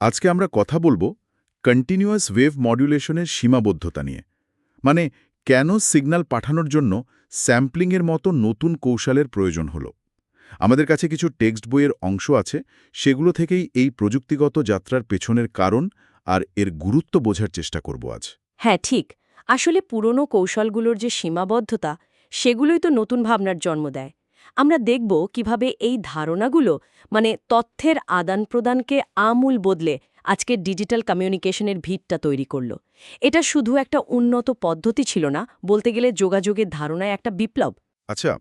আজকে আমরা কথা বলব কন্টিনিউয়াস ওয়েভ মডুলেশনের সীমাবদ্ধতা নিয়ে। মানে কেন সিগন্যাল পাঠানোর জন্য স্যাম্পলিংয়ের মতো নতুন কৌশলের প্রয়োজন হলো। আমাদের কাছে কিছু টেক্সট বইয়ের অংশ আছে, সেগুলো থেকেই এই প্রযুক্তিগত যাত্রার পেছনের কারণ আর এর গুরুত্ব বোঝার চেষ্টা করব আজ। হ্যাঁ ঠিক। আসলে পুরনো কৌশলগুলোর যে সীমাবদ্ধতা, সেগুলোই তো নতুন ভাবনার জন্ম দেয়। আমরা দেখব কীভাবে এই ধারণাগুলো মানে তথ্যের আদান প্রদানকে আমূল বদলে আজকে ডিজিটাল কমিউনিকেশনের ভিতটা তৈরি করল। এটা শুধু একটা উন্নত পদ্ধতি ছিল না, বলতে গেলে যোগাযোগের ধারণায় একটা বিপ্লব। আচ্ছা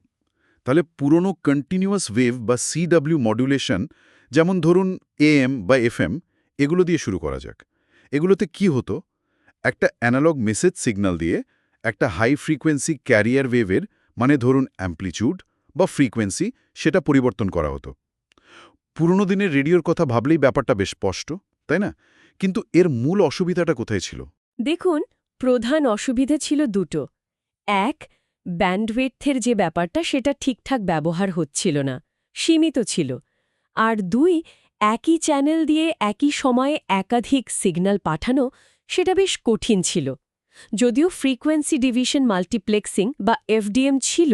তাহলে পুরনো কন্টিনিউয়াস ওয়েভ বা সিডব্লিউ মডুলেশন যেমন ধরুন এএম বা এফএম এগুলো দিয়ে শুরু করা যাক। এগুলোতে কি হতো? একটা অ্যানালগ মেসেজ সিগন্যাল দিয়ে একটা হাই ফ্রিকোয়েন্সি ক্যারিয়ার ওয়েভের মানে ধরুন অ্যাম্পলিচিউড বা ফ্রিকোয়েন্সি সেটা পরিবর্তন করা হতো। পুরনো দিনের রেডিওর কথা ভাবলেই ব্যাপারটা বেশ স্পষ্ট, তাই না? কিন্তু এর মূল অসুবিধাটা কোথায় ছিল? দেখুন, প্রধান অসুবিধে ছিল দুটো। এক ব্যান্ডওয়েথের যে ব্যাপারটা সেটা ঠিকঠাক ব্যবহার হচ্ছিল না, সীমিত ছিল। আর দুই, একই চ্যানেল দিয়ে একই সময়ে একাধিক সিগন্যাল পাঠানো সেটা বেশ কঠিন ছিল। যদিও ফ্রিকোয়েন্সি ডিভিশন মাল্টিপ্লেক্সিং বা এফডিএম ছিল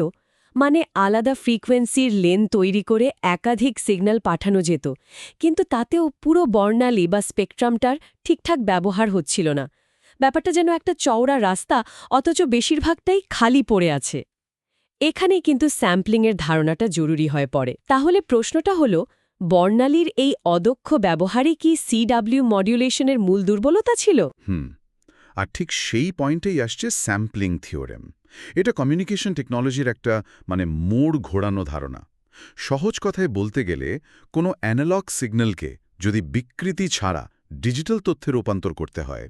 মানে আলাদা ফ্রিকোয়েন্সির লেন তৈরি করে একাধিক সিগন্যাল পাঠানো যেত। কিন্তু তাতেও পুরো বর্ণালী বা স্পেকট্রামটার ঠিকঠাক ব্যবহার হচ্ছিল না। ব্যাপারটা যেন একটা চওড়া রাস্তা, অথচ বেশিরভাগটাই খালি পড়ে আছে। এখানেই কিন্তু স্যাম্পলিংয়ের ধারণাটা জরুরি হয়ে পড়ে। তাহলে প্রশ্নটা হল, বর্ণালীর এই অদক্ষ ব্যবহারই কি সিডাব্লিউ মডিউলেশনের মূল দুর্বলতা ছিল? হুম। আর ঠিক সেই পয়েন্টেই আসছে স্যাম্পলিং থিওরেম। এটা কমিউনিকেশন টেকনোলজির একটা মানে মোড় ঘোরানো ধারণা। সহজ কথায় বলতে গেলে, কোনো অ্যানালগ সিগন্যালকে যদি বিকৃতি ছাড়া ডিজিটাল তথ্যে রূপান্তর করতে হয়,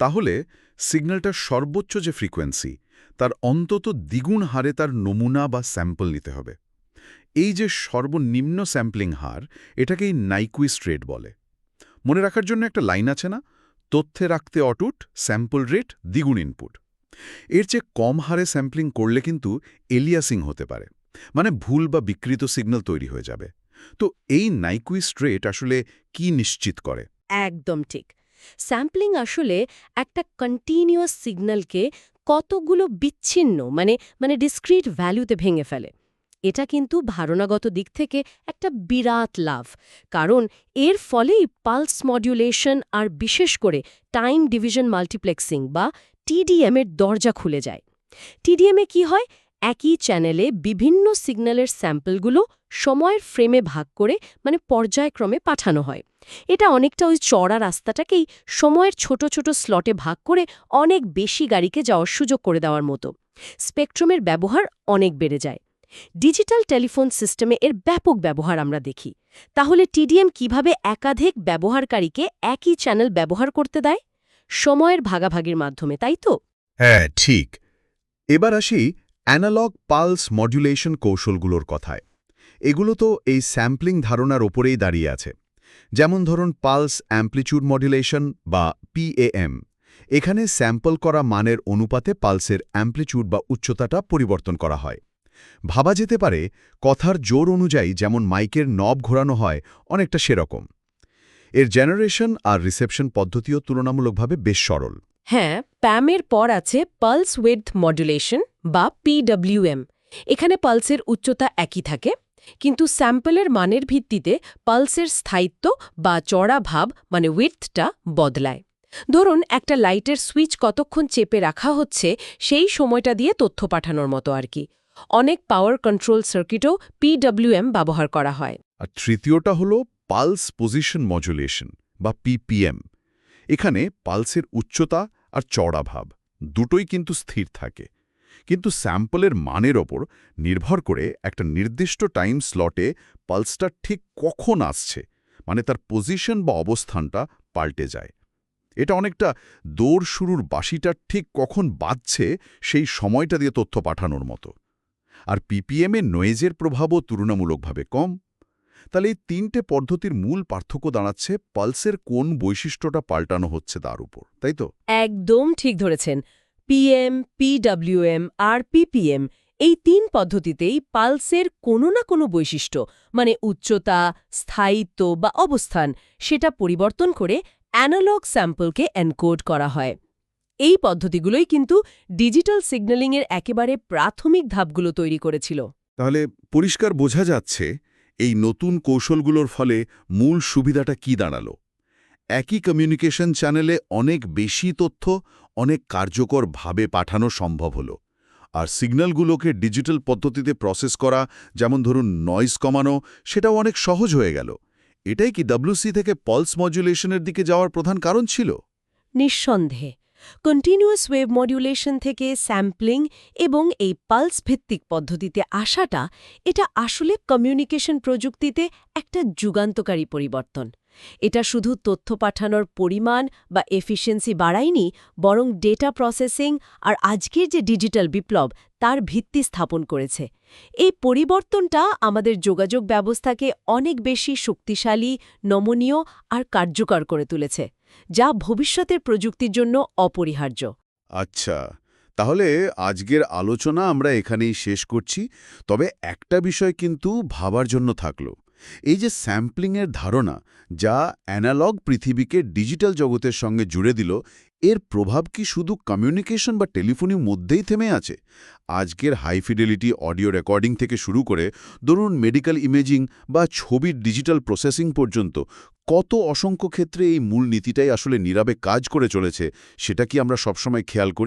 তাহলে সিগন্যালটার সর্বোচ্চ যে ফ্রিকোয়েন্সি, তার অন্তত দ্বিগুণ হারে তার নমুনা বা স্যাম্পল নিতে হবে। এই যে সর্বনিম্ন স্যাম্পলিং হার, এটাকেই নাইকুইস্ট রেট বলে। মনে রাখার জন্য একটা লাইন আছে না? তথ্যে রাখতে অটুট, স্যাম্পল রেট দ্বিগুণ ইনপুট এর চেয়ে কম হারে স্যাম্পলিং করলে কিন্তু এলিয়াসিং হতে পারে মানে ভুল বা বিকৃত সিগন্যাল তৈরি হয়ে যাবে। তো এই নাইকুইস্ট রেট আসলে কি নিশ্চিত করে? একদম ঠিক। স্যাম্পলিং আসলে একটা কন্টিনিউয়াস সিগন্যালকে কতগুলো বিচ্ছিন্ন মানে মানে ডিসক্রিট ভ্যালুতে ভেঙে ফেলে। এটা কিন্তু ধারণাগত দিক থেকে একটা বিরাট লাভ, কারণ এর ফলেই পালস মডিউলেশন আর বিশেষ করে টাইম ডিভিশন মাল্টিপ্লেক্সিং বা টিডিএম এর দরজা খুলে যায়। টিডিএমে কি হয়? একই চ্যানেলে বিভিন্ন সিগন্যালের স্যাম্পলগুলো সময়ের ফ্রেমে ভাগ করে মানে পর্যায়ক্রমে পাঠানো হয়। এটা অনেকটা ওই চড়া রাস্তাটাকেই সময়ের ছোট ছোট স্লটে ভাগ করে অনেক বেশি গাড়িকে যাওয়ার সুযোগ করে দেওয়ার মতো। স্পেকট্রামের ব্যবহার অনেক বেড়ে যায়। ডিজিটাল টেলিফোন সিস্টেমে এর ব্যাপক ব্যবহার আমরা দেখি। তাহলে টিডিএম কীভাবে একাধিক ব্যবহারকারীকে একই চ্যানেল ব্যবহার করতে দেয়? সময়ের ভাগাভাগির মাধ্যমে, তাই তো? হ্যাঁ ঠিক। এবার আসি অ্যানালগ পালস মডুলেশন কৌশলগুলোর কথায়। এগুলো তো এই স্যাম্পলিং ধারণার ওপরেই দাঁড়িয়ে আছে। যেমন ধরুন পালস অ্যাম্প্লিচিউড মডুলেশন বা পিএএম এখানে স্যাম্পল করা মানের অনুপাতে পালসের অ্যাম্প্লিচিউড বা উচ্চতাটা পরিবর্তন করা হয়। ভাবা যেতে পারে, কথার জোর অনুযায়ী যেমন মাইকের নব ঘোরানো হয়, অনেকটা সেরকম। এর জেনারেশন আর রিসেপশন পদ্ধতিও তুলনামূলকভাবে বেশ সরল। হ্যাঁ প্যামের পর আছে পালস উইথ মডুলেশন বা পিডব্লিউএম এখানে পালসের উচ্চতা একই থাকে, কিন্তু স্যাম্পলের মানের ভিত্তিতে পালসের স্থায়িত্ব বা চড়া ভাব মানে উইথটা বদলায়। ধরুন, একটা লাইটের সুইচ কতক্ষণ চেপে রাখা হচ্ছে, সেই সময়টা দিয়ে তথ্য পাঠানোর মতো আর কি। অনেক পাওয়ার কন্ট্রোল সার্কিটও পিডব্লিউএম ব্যবহার করা হয়। আর তৃতীয়টা হল পালস পজিশন মডুলেশন বা পিপিএম এখানে পালসের উচ্চতা আর চড়া ভাব দুটোই কিন্তু স্থির থাকে। কিন্তু স্যাম্পলের মানের ওপর নির্ভর করে একটা নির্দিষ্ট টাইম স্লটে পালসটা ঠিক কখন আসছে মানে তার পজিশন বা অবস্থানটা পাল্টে যায়। এটা অনেকটা দৌড় শুরুর বাসিটা ঠিক কখন বাজছে সেই সময়টা দিয়ে তথ্য পাঠানোর মতো। আর পিপিএমে নয়েজের প্রভাবও তুলনামূলকভাবে কম। তাহলে এই তিনটে পদ্ধতির মূল পার্থক্য দাঁড়াচ্ছে পালসের কোন বৈশিষ্ট্যটা পাল্টানো হচ্ছে তার উপর, তাই তো? একদম ঠিক ধরেছেন। পিএম পিডব্লিউএম আর পিপিএম এই তিন পদ্ধতিতেই পালসের কোনো না কোনো বৈশিষ্ট্য মানে উচ্চতা, স্থায়িত্ব বা অবস্থান, সেটা পরিবর্তন করে অ্যানালগ স্যাম্পলকে এনকোড করা হয়। এই পদ্ধতিগুলোই কিন্তু ডিজিটাল সিগন্যালিংয়ের একেবারে প্রাথমিক ধাপগুলো তৈরি করেছিল। তাহলে পরিষ্কার বোঝা যাচ্ছে এই নতুন কৌশলগুলোর ফলে মূল সুবিধাটা কি দাঁড়াল। একই কমিউনিকেশন চ্যানেলে অনেক বেশি তথ্য অনেক কার্যকরভাবে পাঠানো সম্ভব হলো। আর সিগন্যালগুলোকে ডিজিটাল পদ্ধতিতে প্রসেস করা যেমন ধরুন নয়েজ কমানো সেটাও অনেক সহজ হয়ে গেল। এটাই কি ডাব্লিউসি থেকে পলস মডুলেশনের দিকে যাওয়ার প্রধান কারণ ছিল? নিঃসন্দেহে। কন্টিনিউয়াস ওয়েভ মডিউলেশন থেকে স্যাম্পলিং এবং এই পালস ভিত্তিক পদ্ধতিতে আসাটা, এটা আসলে কমিউনিকেশন প্রযুক্তিতে একটা যুগান্তকারী পরিবর্তন। এটা শুধু তথ্য পাঠানোর পরিমাণ বা এফিসিয়েন্সি বাড়ায়নি, বরং ডেটা প্রসেসিং আর আজকের যে ডিজিটাল বিপ্লব, তার ভিত্তি স্থাপন করেছে। এই পরিবর্তনটা আমাদের যোগাযোগ ব্যবস্থাকে অনেক বেশি শক্তিশালী, নমনীয় আর কার্যকর করে তুলেছে। যা ভবিষ্যতের প্রযুক্তির জন্য অপরিহার্য। আচ্ছা তাহলে আজকের আলোচনা আমরা এখানেই শেষ করছি। তবে একটা বিষয় কিন্তু ভাবার জন্য থাকল। এই যে স্যাম্পলিংয়ের ধারণা, যা অ্যানালগ পৃথিবীকে ডিজিটাল জগতের সঙ্গে জুড়ে দিল, এর প্রভাব কি শুধু কমিউনিকেশন বা টেলিফোনের মধ্যেই থেমে আছে? আজকের হাই ফিডেলিটি অডিও রেকর্ডিং থেকে শুরু করে, ধরুন মেডিকেল ইমেজিং বা ছবির ডিজিটাল প্রসেসিং পর্যন্ত কত অসংখ্য ক্ষেত্রে এই মূল নীতিটাই আসলে নীরবে কাজ করে চলেছে, সেটা কি আমরা সবসময় খেয়াল করি?